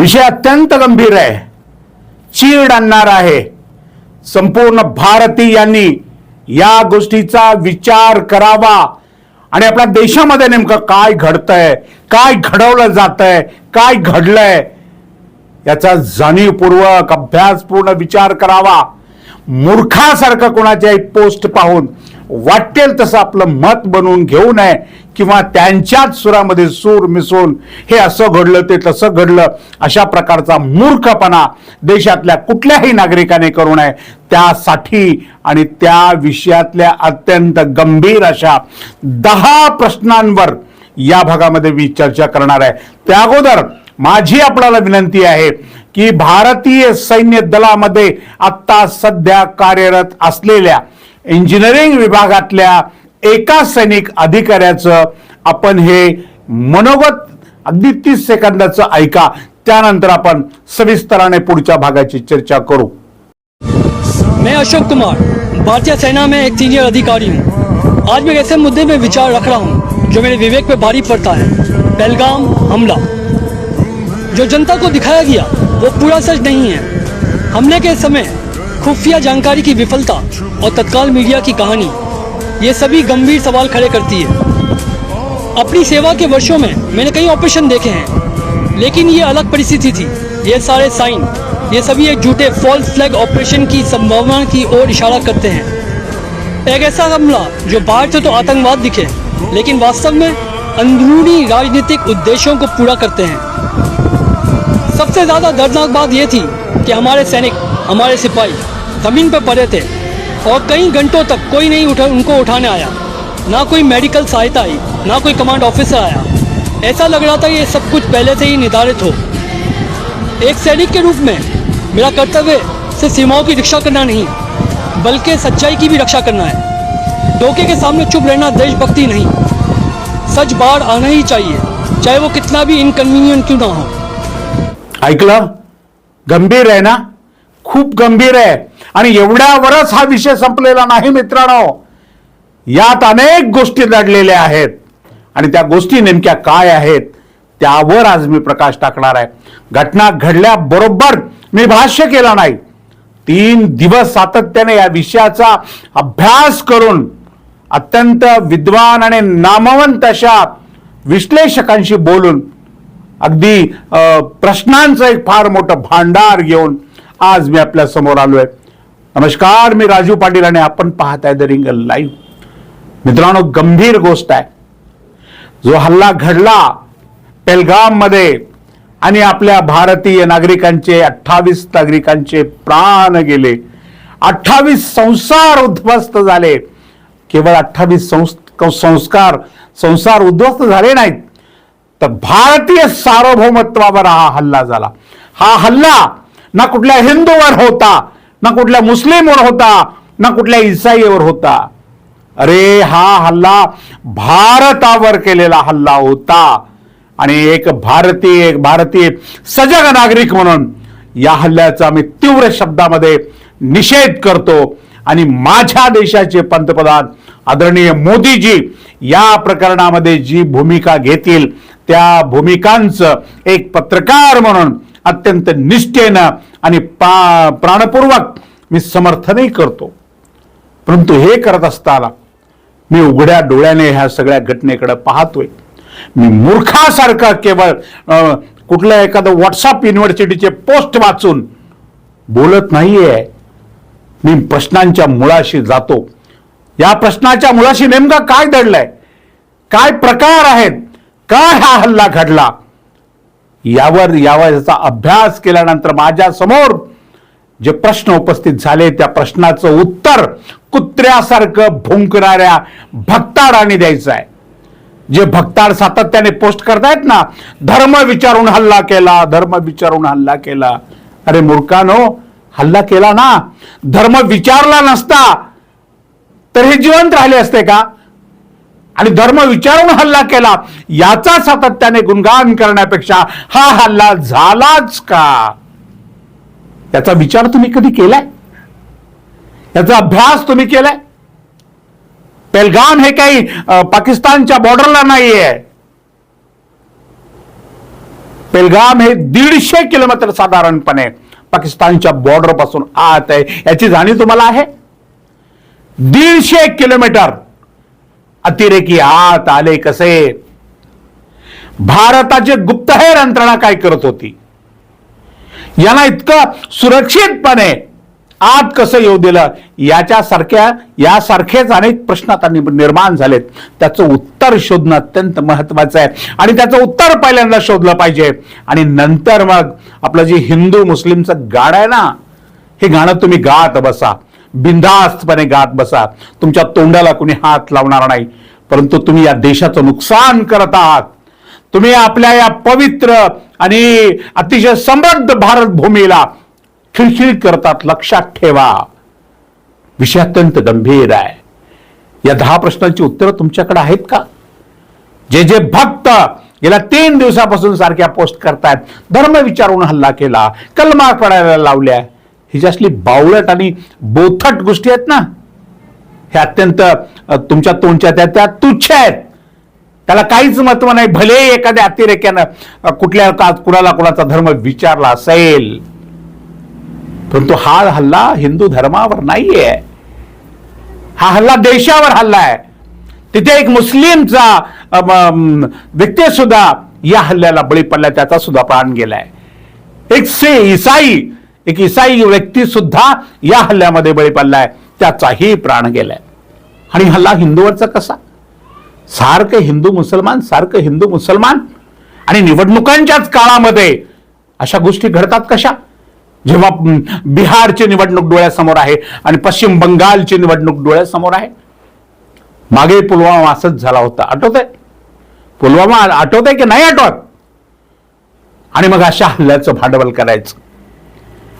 विषय अत्यंत गंभीर आहे. चीड आणणार आहे. संपूर्ण भारतीयांनी या गोष्टीचा विचार करावा. आणि आपल्या देशामध्ये नेमकं काय घडतंय काय घडवलं जातंय काय घडलंय याचा जाणीवपूर्वक अभ्यासपूर्ण विचार करावा. मूर्खासारखं कोणाच्या एक पोस्ट पाहून वाटेल तसं आपलं मत बनवून घेऊ नये किंवा त्यांच्याच सुरामध्ये सूर मिसळून हे असं घडलं ते तसं घडलं अशा प्रकारचा मूर्खपणा देशातल्या कुठल्याही नागरिकाने करू नये. त्यासाठी आणि त्या विषयातल्या अत्यंत गंभीर अशा दहा प्रश्नांवर या भागामध्ये मी चर्चा करणार आहे. त्या अगोदर माझी आपल्याला विनंती आहे की भारतीय सैन्य दलामध्ये आत्ता सध्या कार्यरत असलेल्या इंजिनिअरिंग विभागातल्या एका सैनिक अधिकाऱ्याचं आपण हे मनोगत अगदी तीस सेकंदाचं ऐका. त्यानंतर आपण सविस्तराने पुढच्या भागाची चर्चा करू. मैं अशोक कुमार भारतीय सेना में एक सीनियर अधिकारी हूँ। आज मैं ऐसे मुद्दे में विचार रख रहा हूँ जो मेरे विवेक पे भारी पड़ता है। पहलगाम हमला। जो जनता को दिखाया गया वो पूरा सच नहीं है। हमले के समय खुफिया जानकारी की विफलता और तत्काल मीडिया की कहानी, ये सभी गंभीर सवाल खड़े करती है। अपनी सेवा के वर्षों में मैंने कई ऑपरेशन देखे हैं, लेकिन ये अलग परिस्थिति थी। ये सारे साइन, ये सभी एक झूठे फॉल्स फ्लैग ऑपरेशन की संभावना की ओर इशारा करते हैं। एक ऐसा हमला जो बाहर से तो आतंकवाद दिखे, लेकिन वास्तव में अंदरूनी राजनीतिक उद्देश्यों को पूरा करते हैं। सबसे ज़्यादा दर्दनाक बात यह थी कि हमारे सैनिक, हमारे सिपाही ज़मीन पर पड़े थे और कई घंटों तक कोई नहीं उठा, उनको उठाने आया। ना कोई मेडिकल सहायता आई, ना कोई कमांड ऑफिसर आया। ऐसा लग रहा था ये सब कुछ पहले से ही निर्धारित हो। एक सैनिक के रूप में मेरा कर्तव्य सिर्फ़ सीमाओं की रक्षा करना नहीं, बल्कि सच्चाई की भी रक्षा करना है। धोखे के सामने चुप रहना देशभक्ति नहीं। सच बाहर आना ही चाहिए, चाहे वो कितना भी इनकन्वीनियंट क्यों ना हो। ऐकलं गंभीर आहे ना खूप गंभीर आहे. आणि एवढ्यावरच हा विषय संपलेला नाही मित्रांनो. यात अनेक गोष्टी दडलेल्या आहेत. आणि त्या गोष्टी नेमक्या काय आहेत त्यावर आज मी प्रकाश टाकणार आहे. घटना घडल्याबरोबर मी भाष्य केला नाही. तीन दिवस सातत्याने या विषयाचा अभ्यास करून अत्यंत विद्वान आणि नामवंत अशा विश्लेषकांशी बोलून अगदी प्रश्नांचं एक फार मोठं भांडार घेऊन आज मी आपल्यासमोर आलोय. नमस्कार मी राजू पाटील आणि आपण पाहत आहे द रिंग लाईव्ह मित्रांनो गंभीर गोष्ट आहे. जो हल्ला घडला पेलगाममध्ये आणि आपल्या भारतीय नागरिकांचे अठ्ठावीस नागरिकांचे प्राण गेले. अठ्ठावीस संसार उद्ध्वस्त झाले. केवळ अठ्ठावीस संस्कार संसार उद्ध्वस्त झाले नाहीत. तर भारतीय सार्वभौमत्वावर हा हल्ला झाला. हा हल्ला ना कुठल्या हिंदूवर होता ना कुठल्या मुस्लिमवर होता ना कुठल्या इसाईवर होता. अरे हा हल्ला भारतावर केलेला हल्ला होता. आणि एक भारतीय एक भारतीय सजग नागरिक म्हणून या हल्ल्याचा मी तीव्र शब्दामध्ये निषेध करतो. आणि माझ्या देशाचे पंतप्रधान आदरणीय मोदीजी या प्रकरणामध्ये जी भूमिका घेतील त्या भूमिकांचं एक पत्रकार म्हणून अत्यंत निष्ठेनं आणि पा- प्राणपूर्वक मी समर्थनही करतो. परंतु हे करत असताना मी उघड्या डोळ्याने ह्या सगळ्या घटनेकडे पाहतोय. मी मूर्खासारखा केवळ कुठल्या एखादं व्हॉट्सअप युनिव्हर्सिटीचे पोस्ट वाचून बोलत नाहीये. मी प्रश्नांच्या मुळाशी जातो. या प्रश्नाच्या मुळाशी नेमका काय दडलंय काय प्रकार आहेत? काय हा हल्ला घडला? यावर यावर याचा अभ्यास केल्यानंतर माझ्यासमोर जे प्रश्न उपस्थित झाले त्या प्रश्नाचं उत्तर कुत्र्यासारखं भुंकणाऱ्या भक्ताडाने द्यायचं आहे. जे भक्ताड सातत्याने पोस्ट करतायत ना धर्म विचारून हल्ला केला धर्म विचारून हल्ला केला. अरे मूर्खानो हल्ला केला ना. धर्म विचारला नसता तर हे जिवंत राहिले असते का? आणि धर्म विचारून हल्ला केला. याचा सातत्याने गुणगान करण्यापेक्षा हा हल्ला झालाच का? याचा विचार तुम्ही कधी केलाय? याचा अभ्यास तुम्ही केलाय? पेलगाम हे काही पाकिस्तानच्या बॉर्डरला नाहीये. पेलगाम हे दीडशे किलोमीटर साधारणपणे पाकिस्तानच्या बॉर्डरपासून आत आहे. याची जाणीव तुम्हाला आहे? दीडशे किलोमीटर. अतिरेकी आत आले कसे? भारताची गुप्तहेर यंत्रणा काय करत होती? यांना इतकं सुरक्षितपणे आत कसं येऊ दिलं? याच्यासारख्या यासारखेच अनेक प्रश्न आता निर्माण झालेत. त्याचं उत्तर शोधणं अत्यंत महत्वाचं आहे. आणि त्याचं उत्तर पहिल्यांदा शोधलं पाहिजे. आणि नंतर मग आपलं जे हिंदू मुस्लिमचं गाणं आहे ना हे गाणं तुम्ही गात बसा. बिंदास्तपणे गात बसा. तुमच्या तोंडाला कुणी हात लावणार नाही. परंतु तुम्ही या देशाचं नुकसान करत आहात. तुम्ही आपल्या या पवित्र आणि अतिशय समृद्ध भारत भूमीला खिळखिळ करतात. लक्षात ठेवा. विषय अत्यंत गंभीर आहे. या दहा प्रश्नांची उत्तरं तुमच्याकडे आहेत का? जे जे भक्त गेल्या तीन दिवसापासून सारख्या पोस्ट करतायत धर्म विचारून हल्ला केला कलमा पडायला लावल्या. ही असली बावळट आणि बोथट गोष्टी आहेत ना हे अत्यंत तुमच्या तोंडच्या त्या त्या तुच्छ आहेत. त्याला काहीच महत्त्व नाही. भले एखाद्या अतिरेक्यानं कुठल्या का कुणाला कुणाचा धर्म विचारला असेल परंतु हा हल्ला हिंदू धर्मावर नाहीये. हा हल्ला देशावर हल्ला आहे. तिथे एक मुस्लिमचा व्यक्ती सुद्धा या हल्ल्याला बळी पडला त्याचा सुद्धा प्राण गेलाय. एक से ईसाई एक ईसाई व्यक्ती सुद्धा या हल्ल्यामध्ये बळी पडलाय. त्याचाही प्राण गेलाय. आणि हल्ला हिंदूवरचा कसा? सारखं हिंदू मुसलमान सारखं हिंदू मुसलमान आणि निवडणुकांच्याच काळामध्ये अशा गोष्टी घडतात कशा? जेव्हा बिहारची निवडणूक डोळ्यासमोर आहे आणि पश्चिम बंगालची निवडणूक डोळ्यासमोर आहे. मागे पुलवामा असंच झाला होता. आठवत आहे पुलवामा आठवत आहे की नाही आठवत? आणि मग अशा हल्ल्याचं भांडवल करायचं.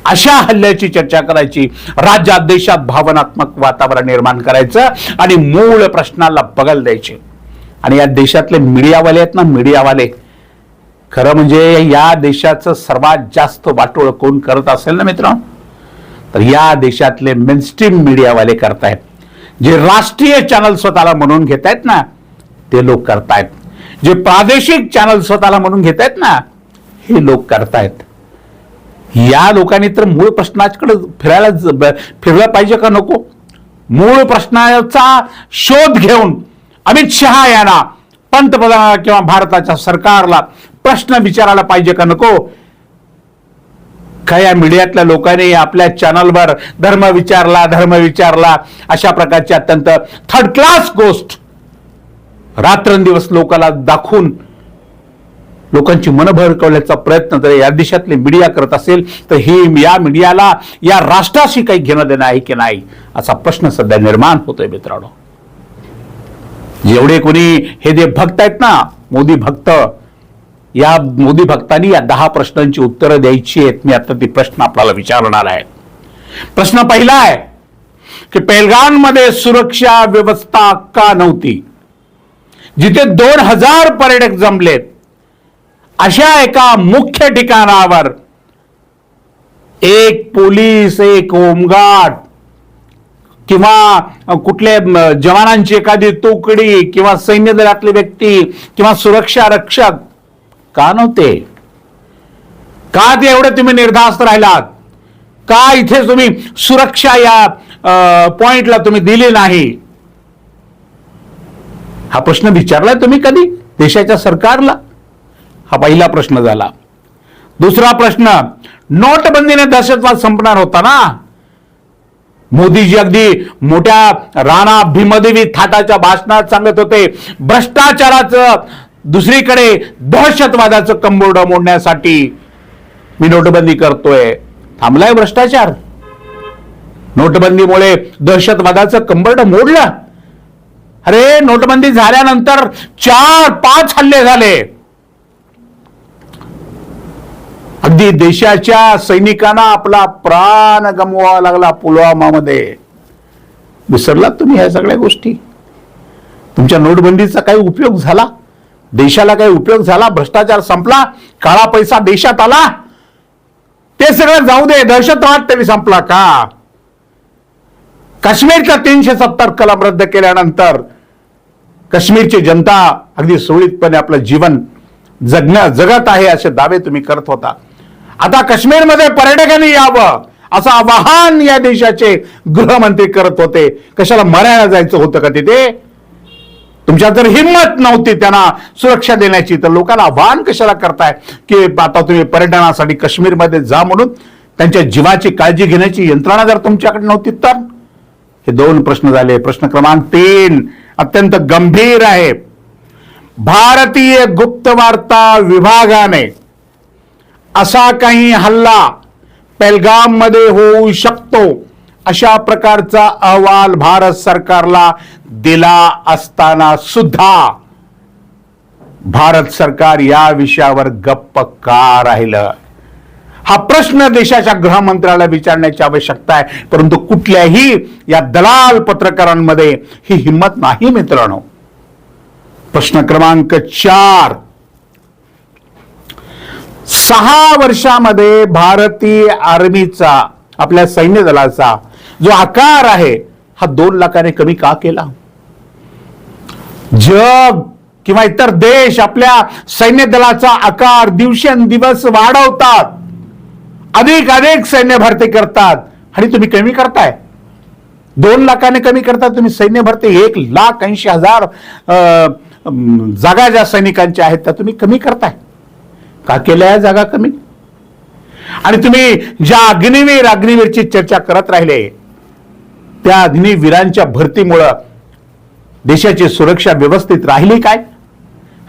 अशा हल्ल्याची चर्चा करायची राज्यात देशात भावनात्मक वातावरण निर्माण करायचं आणि मूळ प्रश्नाला बगल द्यायचे. आणि या देशातले मीडियावाले आहेत ना मीडियावाले. खरं म्हणजे या देशाचं सर्वात जास्त वाटोळ कोण करत असेल ना मित्र तर या देशातले मेनस्ट्रीम मीडियावाले करतायत. जे राष्ट्रीय चॅनल स्वतःला म्हणून घेत आहेत ना ते लोक करतायत. जे प्रादेशिक चॅनल स्वतःला म्हणून घेत आहेत ना हे लोक करतायत. या लोकांनी तर मूळ प्रश्नाकडे फिरायला फिरला फिरलं पाहिजे का नको? मूळ प्रश्नाचा शोध घेऊन अमित शहा यांना पंतप्रधान किंवा भारताच्या सरकारला प्रश्न विचारायला पाहिजे का नको? का या मीडियातल्या लोकांनी आपल्या चॅनलवर धर्म विचारला धर्म विचारला अशा प्रकारची अत्यंत थर्ड क्लास गोष्ट रात्रंदिवस लोकांना दाखवून लोकांची मन भरकवल्याचा प्रयत्न जर या देशातले मीडिया करत असेल तर हे या मीडियाला या राष्ट्राशी काही घेणं देणं आहे की नाही? असा प्रश्न सध्या निर्माण होतोय मित्रांनो. जेवढे कोणी हे जे भक्त आहेत ना मोदी भक्त या मोदी भक्तांनी या दहा प्रश्नांची उत्तरं द्यायची आहेत. मी आता ती प्रश्न आपल्याला विचारणार आहे. प्रश्न पहिला आहे की पेलगानमध्ये सुरक्षा व्यवस्था का नव्हती? जिथे दोन हजार पर्यटक जमलेत अशा एका मुख्य ठिकाणावर एक पोलीस एक होमगार्ड किंवा कुठले जवानांची एखादी तुकडी किंवा सैन्य दलातली व्यक्ती किंवा सुरक्षा रक्षक का नव्हते? का ते एवढे तुम्ही निर्धास्त राहिलात? का इथे तुम्ही सुरक्षा या पॉइंटला तुम्ही दिली नाही? हा प्रश्न विचारलाय तुम्ही कधी? देशाच्या सरकारला? हा पहिला प्रश्न झाला. दुसरा प्रश्न नोटबंदीने दहशतवाद संपणार होता ना? मोदीजी अगदी मोठ्या राणा भीमदेवी थाटाच्या भाषणात सांगत होते भ्रष्टाचाराचं दुसरीकडे दहशतवादाचं कंबोर्ड मोडण्यासाठी मी नोटबंदी करतोय. थांबलाय भ्रष्टाचार? नोटबंदीमुळे दहशतवादाचं कंबरड मोडलं? अरे नोटबंदी झाल्यानंतर चार पाच हल्ले झाले. अगदी देशाच्या सैनिकांना आपला प्राण गमवावा लागला पुलवामामध्ये. विसरलात तुम्ही ह्या सगळ्या गोष्टी? तुमच्या नोटबंदीचा काही उपयोग झाला? देशाला काही उपयोग झाला? भ्रष्टाचार संपला? काळा पैसा देशात आला? ते सगळं जाऊ दे दहशतवाद तरी संपला का? काश्मीरचा तीनशे सत्तर कलम रद्द केल्यानंतर काश्मीरची जनता अगदी सुरळीतपणे आपलं जीवन जगण्या जगत आहे असे दावे तुम्ही करत होता. आता काश्मीरमध्ये पर्यटकांनी यावं असं आवाहन या देशाचे गृहमंत्री करत होते. कशाला मरायला जायचं होतं का तिथे? तुमच्या जर हिंमत नव्हती त्यांना सुरक्षा देण्याची तर लोकांना आव्हान कशाला करताय? की आता तुम्ही पर्यटनासाठी काश्मीरमध्ये जा म्हणून त्यांच्या जीवाची काळजी घेण्याची यंत्रणा जर तुमच्याकडे नव्हती तर? हे दोन प्रश्न झाले. प्रश्न क्रमांक तीन अत्यंत गंभीर आहे. भारतीय गुप्तवार्ता विभागाने असा काही हल्ला पेलगाममध्ये होऊ शकतो अशा प्रकारचा अहवाल भारत सरकारला दिला असताना सुद्धा भारत सरकार या विषयावर गप्प का राहिलं? हा प्रश्न देशाच्या गृहमंत्र्याला विचारण्याची आवश्यकता आहे परंतु कुठल्याही या दलाल पत्रकारांमध्ये ही हिंमत नाही मित्रांनो. प्रश्न क्रमांक चार सहा वर्षामध्ये भारतीय आर्मीचा आपल्या सैन्य दलाचा जो आकार आहे हा दोन लाखाने कमी का केला? जग किंवा इतर देश आपल्या सैन्य दलाचा आकार दिवसेंदिवस वाढवतात. अधिक अधिक सैन्य भरती करतात. आणि तुम्ही कमी करताय. दोन लाखाने कमी करता तुम्ही सैन्य भरती एक लाख ऐंशी हजार अं, जागा ज्या सैनिकांच्या आहेत त्या तुम्ही कमी करताय. का केल्या जागा कमी? आणि तुम्ही ज्या अग्निवीर अग्निवीरची चर्चा करत राहिले त्या अग्निवीरांच्या भरतीमुळं देशाची सुरक्षा व्यवस्थित राहिली काय?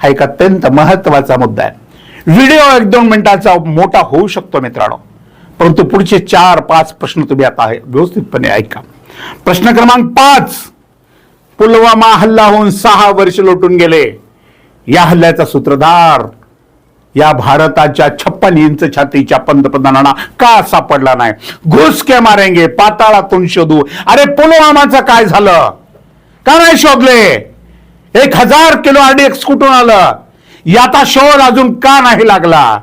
हा एक अत्यंत महत्त्वाचा मुद्दा आहे. व्हिडिओ एक दोन मिनिटाचा मोठा होऊ शकतो मित्रांनो. परंतु पुढचे चार पाच प्रश्न तुम्ही आता व्यवस्थितपणे ऐका. प्रश्न क्रमांक पाच. पुलवामा हल्ला होऊन सहा वर्ष लोटून गेले. या हल्ल्याचा सूत्रधार या भारताच्या छप्पन इंच छातीच्या पंतप्रधानांना का सापडला नाही? घुस के मारेंगे पाताळातून शोधू. अरे पुलवामाचं काय झालं? का नाही शोधले? एक हजार किलो आरडीएक्स कुठून आलं? याचा शोध अजून का नाही लागला?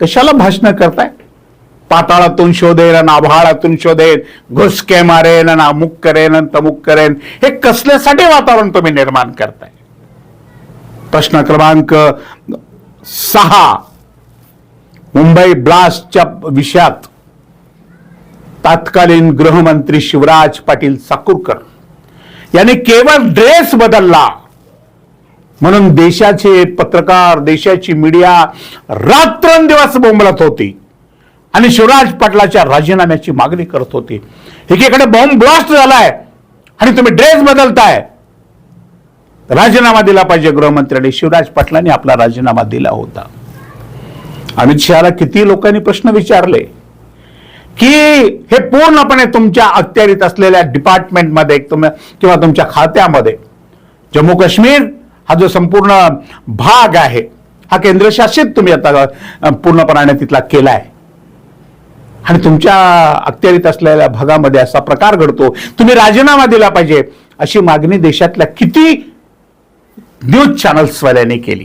कशाला भाषण करताय? पाताळातून शोधेन आभाळातून शोधेन घुसके मारेन ना अमुक करेन तमुक करेन हे कसल्यासाठी वातावरण तुम्ही निर्माण करताय? प्रश्न क्रमांक सहा. मुंबई ब्लास्टच्या विषयात तात्कालीन गृहमंत्री शिवराज पाटील साकूरकर यांनी केवळ ड्रेस बदलला. म्हणून देशाचे पत्रकार देशाची मीडिया रात्रंदिवस बोंबलत होती. आणि शिवराज पाटलाच्या राजीनाम्याची मागणी करत होती. एकीकडे बॉम्ब ब्लास्ट झालाय आणि तुम्ही ड्रेस बदलताय. राजीनामा दिला पाहिजे गृहमंत्र्यांनी. शिवराज पाटलांनी आपला राजीनामा दिला होता. अमित शहाला किती लोकांनी प्रश्न विचारले की हे पूर्णपणे तुमच्या अखत्यारीत असलेल्या डिपार्टमेंटमध्ये किंवा तुमच्या खात्यामध्ये जम्मू काश्मीर हा जो संपूर्ण भाग आहे हा केंद्रशासित तुम्ही आता पूर्णपणाने तिथला केलाय. आणि तुमच्या अखत्यारीत असलेल्या भागामध्ये असा प्रकार घडतो. तुम्ही राजीनामा दिला पाहिजे अशी मागणी देशातल्या किती न्यूज चॅनल्सवाल्याने केली.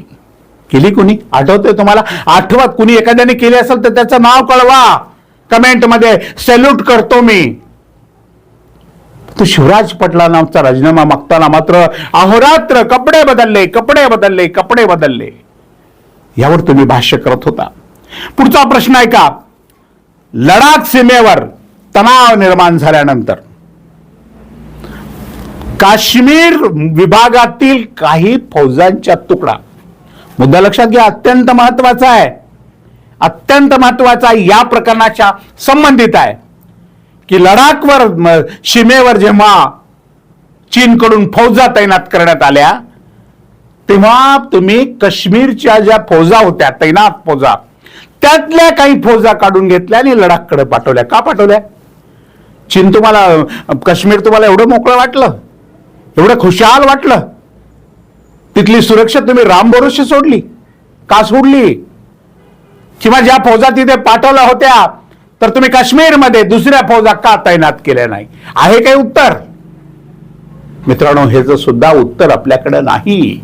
केली कुणी? आठवतोय तुम्हाला? आठवत कुणी एखाद्याने केली असेल तर त्याचं नाव कळवा. कमेंटमध्ये सॅल्यूट करतो मी. तो शिवराज पटला नावचा राजीनामा मागताना मात्र अहोरात्र कपडे बदलले कपडे बदलले कपडे बदलले. यावर तुम्ही भाष्य करत होता. पुढचा प्रश्न आहे का लडाख सीमेवर तणाव निर्माण झाल्यानंतर काश्मीर विभागातील काही फौजांच्या तुकडा. मुद्दा लक्षात घ्या अत्यंत महत्त्वाचा आहे. अत्यंत महत्त्वाचा या प्रकरणाच्या संबंधित आहे. की लडाखवर सीमेवर जेव्हा चीनकडून फौजा तैनात करण्यात आल्या तेव्हा तुम्ही काश्मीरच्या ज्या फौजा होत्या तैनात फौजा त्यातल्या काही फौजा काढून घेतल्या आणि लडाखकडे पाठवल्या. का पाठवल्या? चीन तुम्हाला काश्मीर तुम्हाला एवढं मोकळं वाटलं? एवढं खुशाल वाटलं. तिथली सुरक्षा तुम्ही राम भरोसे सोडली का सोडली? किंवा ज्या फौजा तिथे पाठवल्या होत्या तर तुम्ही काश्मीरमध्ये दुसऱ्या फौजा का तैनात केल्या नाही? आहे काही उत्तर? मित्रांनो ह्याचं सुद्धा उत्तर आपल्याकडे नाही.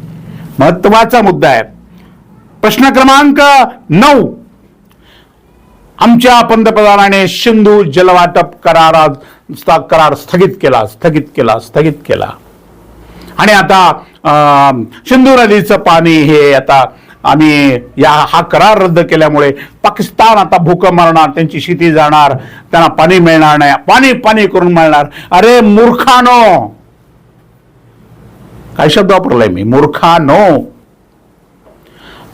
महत्त्वाचा मुद्दा आहे. प्रश्न क्रमांक नऊ. आमच्या पंतप्रधानाने सिंधू जलवाटप करारा करार स्थगित केला स्थगित केला स्थगित केला. आणि आता सिंधू नदीचं पाणी हे आता आम्ही या हा करार रद्द केल्यामुळे पाकिस्तान आता भूक मारणार त्यांची शेती जाणार त्यांना पाणी मिळणार नाही. पाणी पाणी करून मिळणार अरे मूर्खानो! काय शब्द वापरलाय मी? मूर्खानो!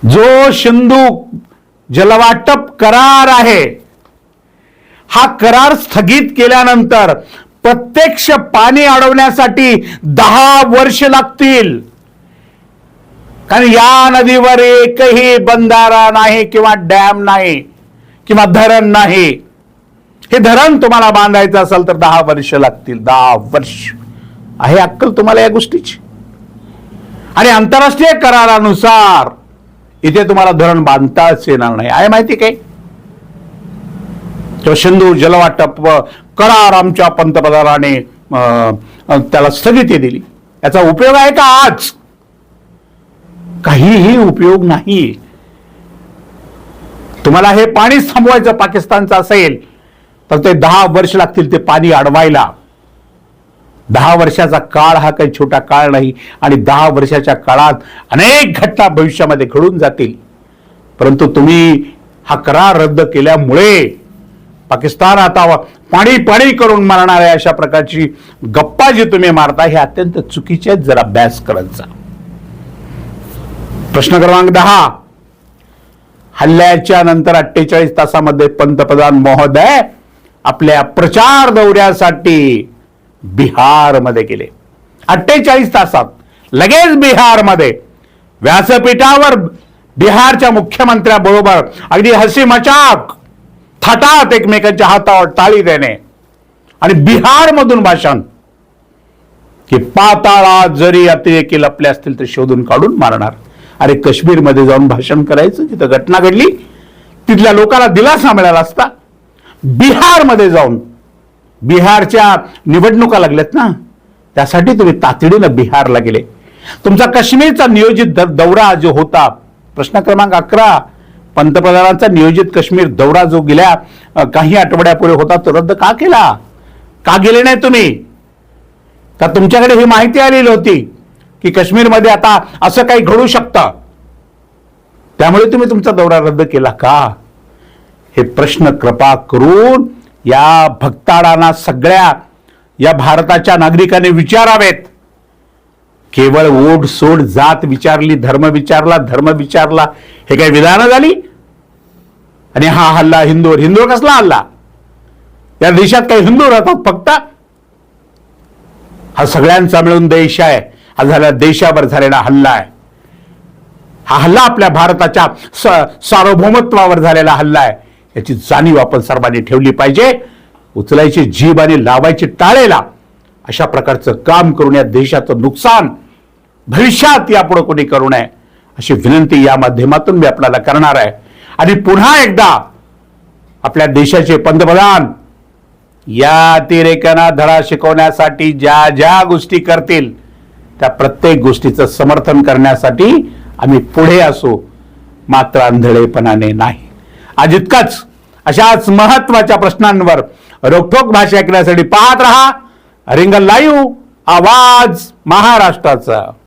जो सिंधू जलवाटप करार आहे हा करार स्थगित केल्यानंतर प्रत्यक्ष पाणी अडवण्यासाठी दहा वर्ष लागतील. कारण या नदीवर एकही बंधारा नाही किंवा डॅम नाही किंवा धरण नाही. हे धरण तुम्हाला बांधायचं असेल तर दहा वर्ष लागतील. दहा वर्ष. आहे अक्कल तुम्हाला या गोष्टीची? आणि आंतरराष्ट्रीय करारानुसार इथे तुम्हाला धरण बांधताच येणार नाही. आहे माहिती काय तो सिंधू जलवाटप करार आमच्या पंतप्रधानाने त्याला स्थगिती दिली. याचा उपयोग आहे का आज? काहीही उपयोग नाही. तुम्हाला हे पाणी थांबवायचं पाकिस्तानचं असेल तर ते दहा वर्ष लागतील ते पाणी अडवायला. दहा वर्षाचा काळ हा काही छोटा काळ नाही आणि दहा वर्षाच्या काळात अनेक घटना भविष्यामध्ये घडून जातील. परंतु तुम्ही हा करार रद्द केल्यामुळे पाकिस्तान आता पाणी पाणी करून मारणार आहे अशा प्रकारची गप्पा जी तुम्ही मारता हे अत्यंत चुकीचे जरा अभ्यास करत जा. प्रश्न क्रमांक दहा. हल्ल्याच्या नंतर अठ्ठेचाळीस तासामध्ये पंतप्रधान महोदय आपल्या प्रचार दौऱ्यासाठी बिहारमध्ये गेले. अठ्ठेचाळीस तासात लगेच बिहारमध्ये व्यासपीठावर बिहारच्या मुख्यमंत्र्याबरोबर अगदी हसी मचाक थाटात एकमेकांच्या हातावर टाळी देणे. आणि बिहारमधून भाषण. की पाताळात जरी अतिरेकी लपले असतील तर शोधून काढून मारणार. अरे काश्मीरमध्ये जाऊन भाषण करायचं जिथं घटना घडली तिथल्या लोकांना दिलासा मिळाला असता बिहारमध्ये जाऊन बिहारच्या निवडणुका लागल्यात ना त्यासाठी तुम्ही तातडीनं बिहारला गेले. तुमचा काश्मीरचा नियोजित दौरा जो होता प्रश्न क्रमांक अकरा पंतप्रधानांचा नियोजित काश्मीर दौरा जो गेल्या काही आठवड्यापूर्वी होता तो रद्द का केला? का गेले नाही तुम्ही? का तुमच्याकडे ही माहिती आलेली होती की काश्मीरमध्ये आता असं काही घडू शकतं? त्यामुळे तुम्ही तुमचा दौरा रद्द केला का? हे प्रश्न कृपा करून या भक्ताडांना सगळ्या या भारताच्या नागरिकांनी विचारावेत. केवळ ओढ सोड जात विचारली धर्म विचारला धर्म विचारला हे काही विधानं झाली? आणि हा हल्ला हिंदूवर हिंदूवर कसला हल्ला? या देशात काही हिंदू राहतात फक्त? हा सगळ्यांचा मिळून देश आहे. हा झाला देशावर झालेला हल्ला आहे. हा हल्ला आपल्या भारताच्या स- सार्वभौमत्वावर झालेला हल्ला आहे. याची जाणीव आपण सर्वांनी ठेवली पाहिजे. उचलायची जीभ आणि लावायची टाळेला. अशा प्रकारचं काम करून या देशाचं नुकसान भविष्यात यापुढं कोणी करू नये अशी विनंती या माध्यमातून मी आपल्याला करणार आहे. आणि पुन्हा एकदा आपल्या देशाचे पंतप्रधान या अतिरेकांना धडा शिकवण्यासाठी ज्या ज्या गोष्टी करतील त्या प्रत्येक गोष्टीचं समर्थन करण्यासाठी आम्ही पुढे असू मात्र आंधळेपणाने नाही. आज इतकंच. अशाच महत्त्वाच्या प्रश्नांवर रोखोक भाषा ऐकण्यासाठी पाहत रहा. रिंगल लाईव्ह आवाज महाराष्ट्राचा.